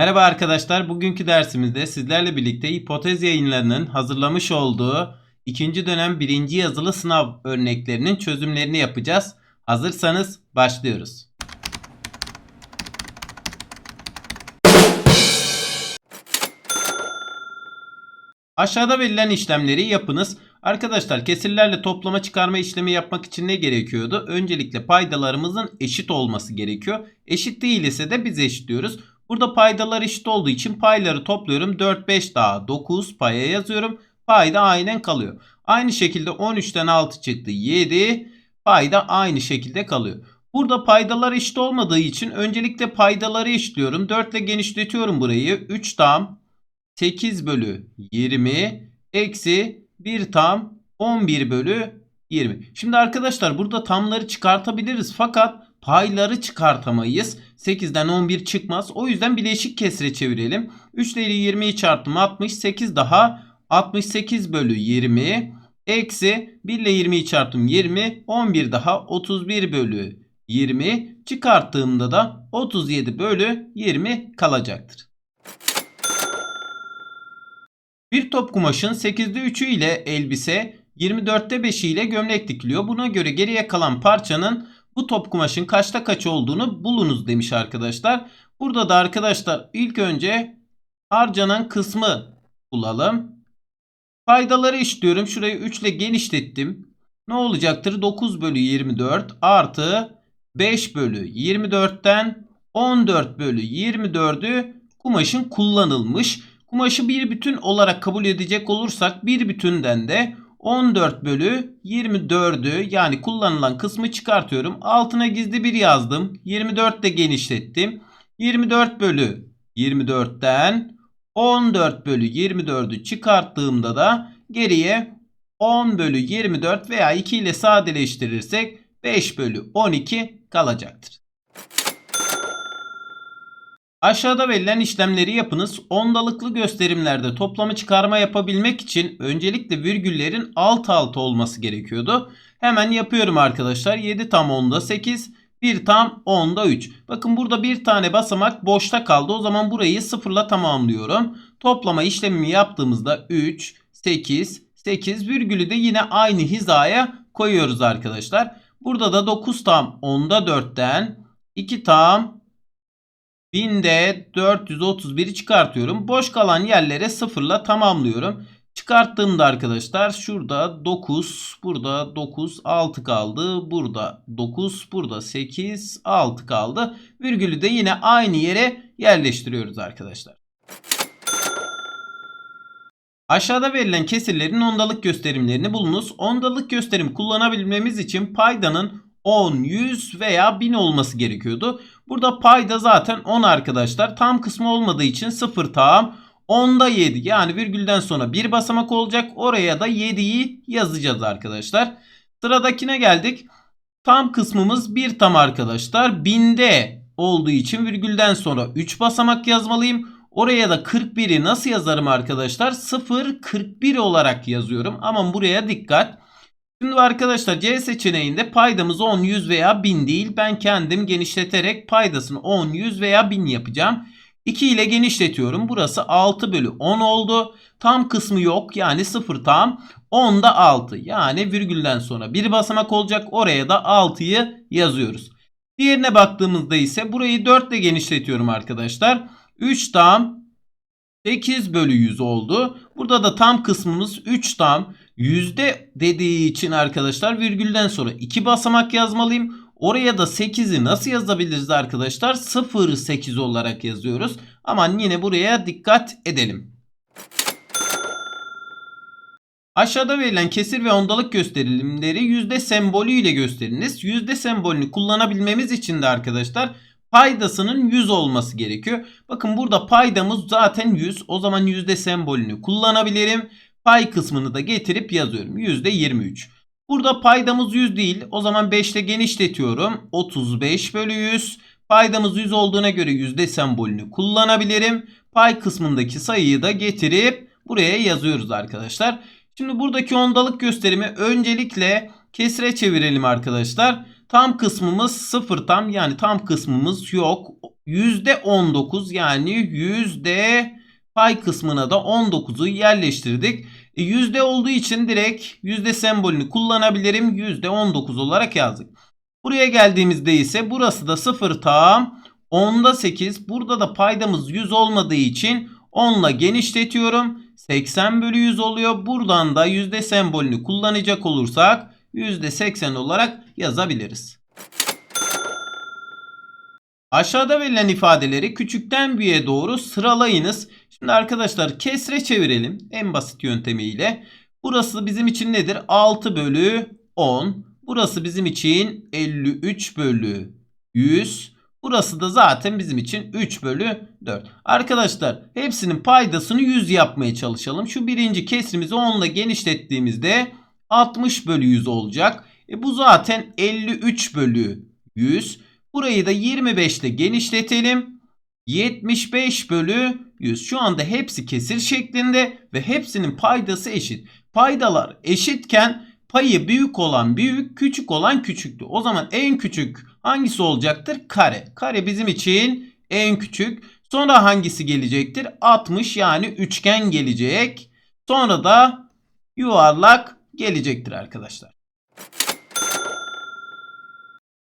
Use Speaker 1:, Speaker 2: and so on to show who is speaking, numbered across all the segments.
Speaker 1: Merhaba arkadaşlar. Bugünkü dersimizde sizlerle birlikte hipotez yayınlarının hazırlamış olduğu ikinci dönem birinci yazılı sınav örneklerinin çözümlerini yapacağız. Hazırsanız başlıyoruz. Aşağıda verilen işlemleri yapınız. Arkadaşlar kesirlerle toplama çıkarma işlemi yapmak için ne gerekiyordu? Öncelikle paydalarımızın eşit olması gerekiyor. Eşit değil ise de biz eşitliyoruz. Burada paydalar eşit olduğu için payları topluyorum. 4, 5 daha 9 paya yazıyorum. Payda aynen kalıyor. Aynı şekilde 13'ten 6 çıktı 7. Payda aynı şekilde kalıyor. Burada paydalar eşit olmadığı için öncelikle paydaları eşitliyorum. 4 ile genişletiyorum burayı. 3 tam 8 bölü 20 eksi 1 tam 11 bölü 20. Şimdi arkadaşlar burada tamları çıkartabiliriz fakat payları çıkartamayız. 8'den 11 çıkmaz. O yüzden bileşik kesre çevirelim. 3 ile 20'yi çarptım 60. 8 daha 68 bölü 20 eksi 1 ile 20'yi çarptım 20. 11 daha 31 bölü 20 çıkarttığımda da 37 bölü 20 kalacaktır. Bir top kumaşın 8'de 3'ü ile elbise, 24'te 5'i ile gömlek dikiliyor. Buna göre geriye kalan parçanın bu top kumaşın kaçta kaç olduğunu bulunuz demiş arkadaşlar. Burada da arkadaşlar ilk önce harcanan kısmı bulalım. Paydaları işliyorum. Şurayı 3 ile genişlettim. Ne olacaktır? 9 bölü 24 artı 5 bölü 24'ten 14 bölü 24'ü kumaşın kullanılmış. Kumaşı bir bütün olarak kabul edecek olursak bir bütünden de 14 bölü 24'ü yani kullanılan kısmı çıkartıyorum. Altına gizli bir yazdım. 24 de genişlettim. 24 bölü 24'ten 14 bölü 24'ü çıkarttığımda da geriye 10 bölü 24 veya 2 ile sadeleştirirsek 5 bölü 12 kalacaktır. Aşağıda verilen işlemleri yapınız. Ondalıklı gösterimlerde toplama çıkarma yapabilmek için öncelikle virgüllerin alt alta olması gerekiyordu. Hemen yapıyorum arkadaşlar. 7 tam 10'da 8, 1 tam 10'da 3. Bakın burada bir tane basamak boşta kaldı. O zaman burayı sıfırla tamamlıyorum. Toplama işlemimi yaptığımızda 3, 8, 8 virgülü de yine aynı hizaya koyuyoruz arkadaşlar. Burada da 9 tam 10'da 4'ten 2 tam 1000'de 431'i çıkartıyorum. Boş kalan yerlere sıfırla tamamlıyorum. Çıkarttığımda arkadaşlar şurada 9, burada 9, 6 kaldı. Burada 9, burada 8, 6 kaldı. Virgülü de yine aynı yere yerleştiriyoruz arkadaşlar. Aşağıda verilen kesirlerin ondalık gösterimlerini bulunuz. Ondalık gösterim kullanabilmemiz için paydanın 10, 100 veya 1000 olması gerekiyordu. Burada payda zaten 10 arkadaşlar. Tam kısmı olmadığı için 0 tam. 10'da 7 yani virgülden sonra bir basamak olacak. Oraya da 7'yi yazacağız arkadaşlar. Sıradakine geldik. Tam kısmımız 1 tam arkadaşlar. 1000'de olduğu için virgülden sonra 3 basamak yazmalıyım. Oraya da 41'i nasıl yazarım arkadaşlar? 0 41 olarak yazıyorum. Ama buraya dikkat. Şimdi arkadaşlar C seçeneğinde paydamız 10, 100 veya 1000 değil. Ben kendim genişleterek paydasını 10, 100 veya 1000 yapacağım. 2 ile genişletiyorum. Burası 6 bölü 10 oldu. Tam kısmı yok yani 0 tam. 10'da 6 yani virgülden sonra bir basamak olacak. Oraya da 6'yı yazıyoruz. Diğerine baktığımızda ise burayı 4 ile genişletiyorum arkadaşlar. 3 tam 8 bölü 100 oldu. Burada da tam kısmımız 3 tam. Yüzde dediği için arkadaşlar virgülden sonra 2 basamak yazmalıyım. Oraya da 8'i nasıl yazabiliriz arkadaşlar? 0'ı 8 olarak yazıyoruz. Aman yine buraya dikkat edelim. Aşağıda verilen kesir ve ondalık gösterimleri yüzde sembolü ile gösteriniz. Yüzde sembolünü kullanabilmemiz için de arkadaşlar paydasının 100 olması gerekiyor. Bakın burada paydamız zaten 100. O zaman yüzde sembolünü kullanabilirim. Pay kısmını da getirip yazıyorum. %23. Burada paydamız 100 değil. O zaman 5 ile genişletiyorum. 35 bölü 100. Paydamız 100 olduğuna göre yüzde sembolünü kullanabilirim. Pay kısmındaki sayıyı da getirip buraya yazıyoruz arkadaşlar. Şimdi buradaki ondalık gösterimi öncelikle kesre çevirelim arkadaşlar. Tam kısmımız 0 tam yani tam kısmımız yok. %19 yani yüzde pay kısmına da 19'u yerleştirdik. E, yüzde olduğu için direkt yüzde sembolünü kullanabilirim. %19 olarak yazdık. Buraya geldiğimizde ise burası da 0 tam 10'da 8. Burada da paydamız 100 olmadığı için 10 ile genişletiyorum. 80 bölü 100 oluyor. Buradan da yüzde sembolünü kullanacak olursak %80 olarak yazabiliriz. Aşağıda verilen ifadeleri küçükten büyüğe doğru sıralayınız. Şimdi arkadaşlar kesre çevirelim en basit yöntemiyle. Burası bizim için nedir? 6 bölü 10. Burası bizim için 53 bölü 100. Burası da zaten bizim için 3 bölü 4. Arkadaşlar hepsinin paydasını 100 yapmaya çalışalım. Şu birinci kesrimizi 10 ile genişlettiğimizde 60 bölü 100 olacak. E bu zaten 53 bölü 100. Burayı da 25 ile genişletelim. 75 bölü 100. Şu anda hepsi kesir şeklinde ve hepsinin paydası eşit. Paydalar eşitken payı büyük olan büyük, küçük olan küçüktü. O zaman en küçük hangisi olacaktır? Kare. Kare bizim için en küçük. Sonra hangisi gelecektir? 60 yani üçgen gelecek. Sonra da yuvarlak gelecektir arkadaşlar.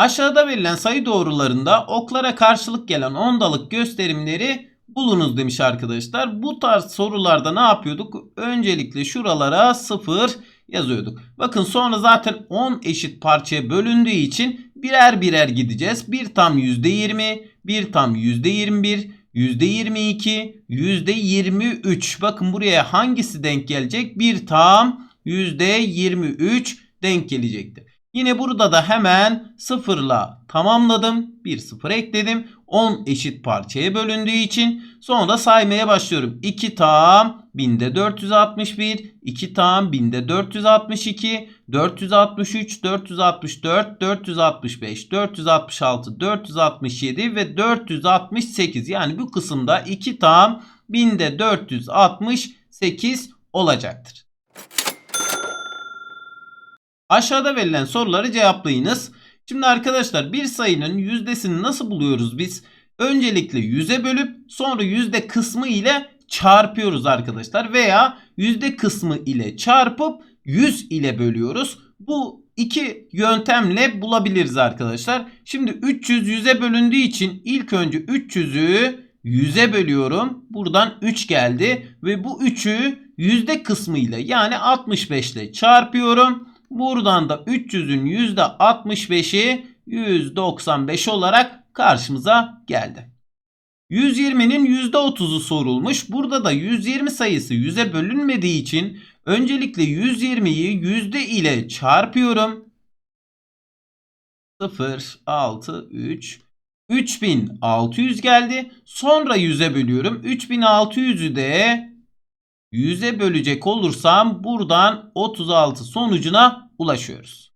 Speaker 1: Aşağıda verilen sayı doğrularında oklara karşılık gelen ondalık gösterimleri bulunuz demiş arkadaşlar. Bu tarz sorularda ne yapıyorduk? Öncelikle şuralara 0 yazıyorduk. Bakın sonra zaten 10 eşit parçaya bölündüğü için birer birer gideceğiz. Bir tam %20, bir tam %21, %22, %23. Bakın buraya hangisi denk gelecek? Bir tam %23 denk gelecektir. Yine burada da hemen sıfırla tamamladım. Bir sıfır ekledim. 10 eşit parçaya bölündüğü için sonra saymaya başlıyorum. 2 tam binde 461, 2 tam binde 462, 463, 464, 465, 466, 467 ve 468. Yani bu kısımda 2 tam binde 468 olacaktır. Aşağıda verilen soruları cevaplayınız. Şimdi arkadaşlar bir sayının yüzdesini nasıl buluyoruz biz? Öncelikle yüze bölüp sonra yüzde kısmı ile çarpıyoruz arkadaşlar. Veya yüzde kısmı ile çarpıp 100 ile bölüyoruz. Bu iki yöntemle bulabiliriz arkadaşlar. Şimdi 300 100'e bölündüğü için ilk önce 300'ü 100'e bölüyorum. Buradan 3 geldi ve bu 3'ü yüzde kısmı ile yani 65 ile çarpıyorum. Buradan da 300'ün %65'i 195 olarak karşımıza geldi. 120'nin %30'u sorulmuş. Burada da 120 sayısı 100'e bölünmediği için öncelikle 120'yi yüzde ile çarpıyorum. 0, 6, 3, 3600 geldi. Sonra 100'e bölüyorum. 3600'ü de 100'e bölecek olursam buradan 36 sonucuna ulaşıyoruz.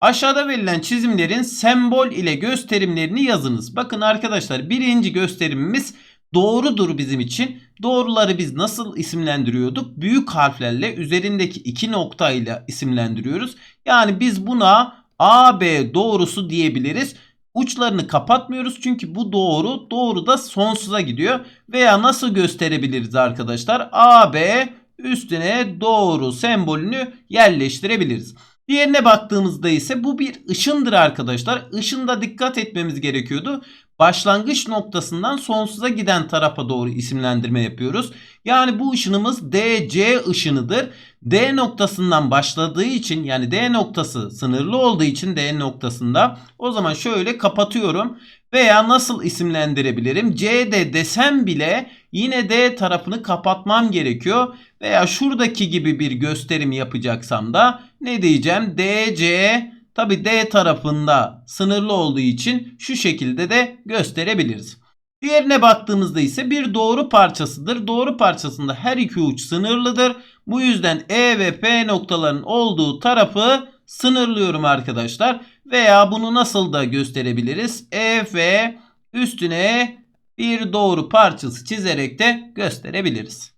Speaker 1: Aşağıda verilen çizimlerin sembol ile gösterimlerini yazınız. Bakın arkadaşlar birinci gösterimimiz doğrudur bizim için. Doğruları biz nasıl isimlendiriyorduk? Büyük harflerle üzerindeki iki nokta ile isimlendiriyoruz. Yani biz buna AB doğrusu diyebiliriz. Uçlarını kapatmıyoruz çünkü bu doğru. Doğru da sonsuza gidiyor. Veya nasıl gösterebiliriz arkadaşlar? AB üstüne doğru sembolünü yerleştirebiliriz. Diğerine baktığımızda ise bu bir ışındır arkadaşlar. Işında dikkat etmemiz gerekiyordu. Başlangıç noktasından sonsuza giden tarafa doğru isimlendirme yapıyoruz. Yani bu ışınımız DC ışınıdır. D noktasından başladığı için yani D noktası sınırlı olduğu için D noktasında o zaman şöyle kapatıyorum. Veya nasıl isimlendirebilirim? CD desem bile yine D tarafını kapatmam gerekiyor. Veya şuradaki gibi bir gösterim yapacaksam da ne diyeceğim? DC tabi D tarafında sınırlı olduğu için şu şekilde de gösterebiliriz. Diğerine baktığımızda ise bir doğru parçasıdır. Doğru parçasında her iki uç sınırlıdır. Bu yüzden E ve P noktaların olduğu tarafı sınırlıyorum arkadaşlar. Veya bunu nasıl da gösterebiliriz? E ve üstüne bir doğru parçası çizerek de gösterebiliriz.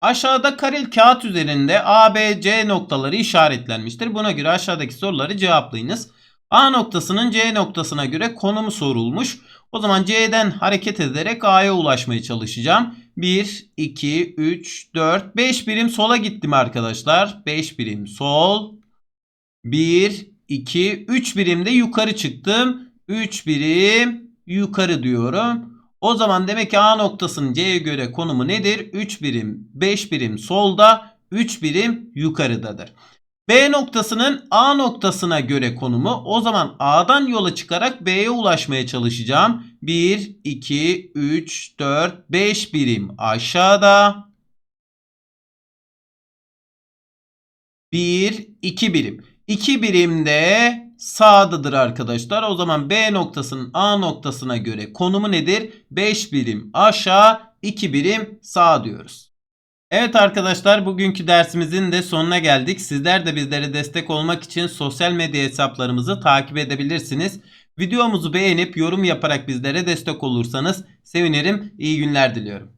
Speaker 1: Aşağıda kareli kağıt üzerinde A, B, C noktaları işaretlenmiştir. Buna göre aşağıdaki soruları cevaplayınız. A noktasının C noktasına göre konumu sorulmuş. O zaman C'den hareket ederek A'ya ulaşmaya çalışacağım. 1, 2, 3, 4, 5 birim sola gittim arkadaşlar. 5 birim sol. 1, 2, 3 birim de yukarı çıktım. 3 birim yukarı diyorum. O zaman demek ki A noktasının C'ye göre konumu nedir? 3 birim, 5 birim solda, 3 birim yukarıdadır. B noktasının A noktasına göre konumu o zaman A'dan yola çıkarak B'ye ulaşmaya çalışacağım. 1, 2, 3, 4, 5 birim aşağıda. 1, 2 birim. 2 birim de sağdadır arkadaşlar. O zaman B noktasının A noktasına göre konumu nedir? 5 birim aşağı, 2 birim sağ diyoruz. Evet arkadaşlar bugünkü dersimizin de sonuna geldik. Sizler de bizlere destek olmak için sosyal medya hesaplarımızı takip edebilirsiniz. Videomuzu beğenip yorum yaparak bizlere destek olursanız sevinirim. İyi günler diliyorum.